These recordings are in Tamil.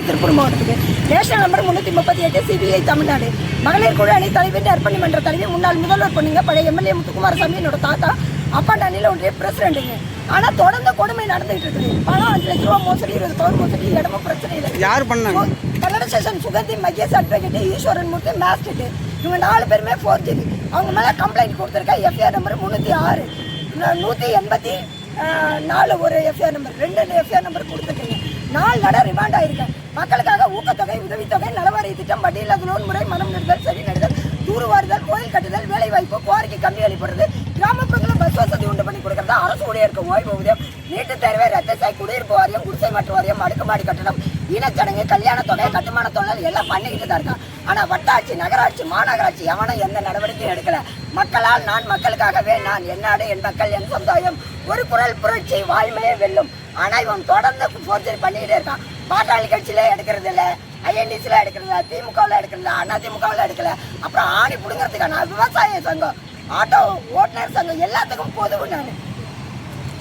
திருப்பூர் மாவட்டத்துக்கு. நேஷனல் நம்பர் முன்னூத்தி முப்பத்தி எட்டு சிபிஐ தமிழ்நாடு. மகளிர் குழு அணி தலைவர் அர்ப்பணி மன்ற தலைவி முன்னாள் முதல்வர் பொண்ணுங்க பழைய எம்எல்ஏ முத்துக்குமாரசாமி என்னோட தாத்தா அப்பா அணில ஒன்றிய பிரசிடண்ட்டுங்க ஆனா தொடர்ந்து கொடுமை நடந்துகிட்டு இருக்குது. பணம் அஞ்சு லட்ச ரூபா மோசடி இருபது பவுன் மோசடி இடமும் பிரச்சனை இல்லை. யார் பண்ணாங்க? கன்னட ஸ்டேஷன் சுகந்தி மகேஷ் அட்வொகேட் ஈஸ்வரன் மூர்த்தி மேஸ்டேட் இவங்க நாலு பேருமே ஃபோர்ஜரி அவங்க மேலே கம்ப்ளைண்ட் கொடுத்துருக்கேன் எஃப்ஐஆர் நம்பர் முந்நூற்றி ஆறு. நூற்றி எண்பத்தி நாலு ஒரு எஃப்ஐஆர் நம்பர். ரெண்டு எஃப்ஐஆர் நம்பர் கொடுத்துருக்கீங்க நாலு நட ரிமாண்ட் ஆயிருக்கேன். மக்களுக்காக ஊக்கத்தொகை உதவித்தொகை நலவாரிய திட்டம் வட்டியில்லாத லோன் முறை மனம் நடுதல் செடி நடுதல் தூர்வாறுதல் கோயில் கட்டுதல் வேலை வாய்ப்பு குவாரிக்கு கம்பி அளிப்படுறது கிராமப்புறங்களில் பஸ் வசதி உண்டு பண்ணி கொடுக்கறதா அரசு ஊழியருக்கு ஓய்வு ஊதியம் நீட்டு தேர்வை ரத்த சாய் குடியிருப்பு வாரியம் குடிசை மாற்று வாரியம் அடுக்குமாடி கட்டணம் இனச்சடங்கு கல்யாண தொகை கட்டுமான தொழில் எல்லாம் பண்ணிக்கிட்டு தான் இருக்கான் ஆனால் வட்டாட்சி நகராட்சி மாநகராட்சி எவனும் எந்த நடவடிக்கையும் எடுக்கல. மக்களால் நான் மக்களுக்காகவே நான் என்னாடு என் மக்கள் என் சமுதாயம் ஒரு குரல் புரட்சி வாய்மையே வெல்லும். ஆனால் இவன் தொடர்ந்து போர்ஜரி பண்ணிக்கிட்டே இருக்கான். பாட்டாளி கட்சியில எடுக்கிறது இல்ல. ஐஎன்டிசில எடுக்கிறது இல்ல. திமுகவில் எடுக்கிறது அண்ணா திமுகவில் எடுக்கல. அப்புறம் ஆணி புடுங்கிறதுக்கான விவசாய சங்கம் ஆட்டோ ஓட்டுநர் சங்கம் எல்லாத்துக்கும் பொதுவு நான்.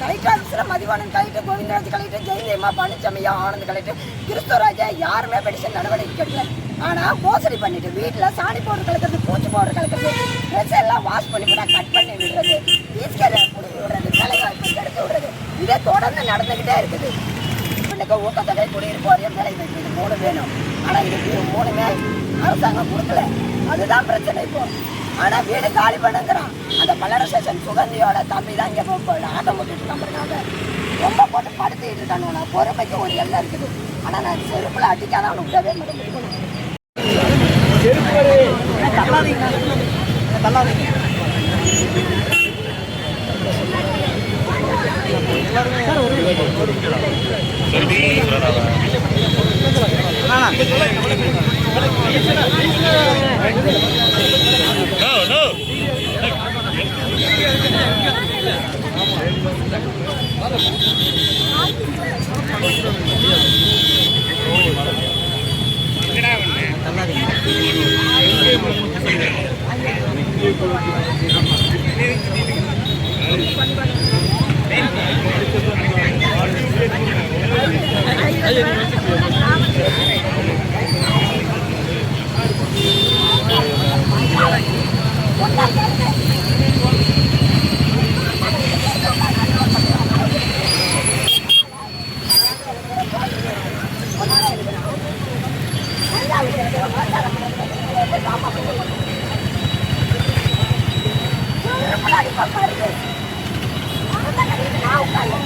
கலெக்டர் ஆஃபீஸில் மதிவானன் கலெக்டர் கோவிந்தராஜ் கலெக்டர் ஜெயந்தேமா பழனிசாமியா ஆனந்த் கலெக்டர் கிறிஸ்துவராஜா யாருமே பெடிஷன் நடவடிக்கை எடுக்கல. ஆனால் மோசடி பண்ணிட்டு வீட்டில் சாணி பவுடர் கலக்கிறது பூச்சி பவுடர் கலக்கிறது ட்ரெஸ் எல்லாம் வாஷ் பண்ணி விட கட் பண்ணி விடுறது ஈஸ்கரை கொடுத்து விடுறது தலைவாய்ப்பு எடுத்து விடுறது. இதே தொடர்ந்து நடந்துக்கிட்டே இருக்குது. பிள்ளைக்கு ஊக்கத்தொகை குடியிருப்பு வாரியம் வேலை வாய்ப்பு இது மூணு வேணும். ஆனால் இதுக்கு இது மூணுமே அரசாங்கம் கொடுக்கல. அதுதான் பிரச்சனை இப்போ. ஆனால் வீடு காலி பண்ணுங்கிறான். அந்த பல்லட ஸ்டேஷன் சுகந்தியோட தம்பி தான் இங்கே ஆட்டம் போட்டுட்டு இருக்காங்க ரொம்ப போட்டு படுத்திட்டு இருக்கானு நான் பொறுமைக்கு ஒரு எல்லாம் இருக்குது. ஆனால் நான் செருப்பில் அடிக்காத அவனுக்கு விடவே மாட்டேங்குது. No, ということはあります。உட்காரு உட்காரு நான் உட்காரு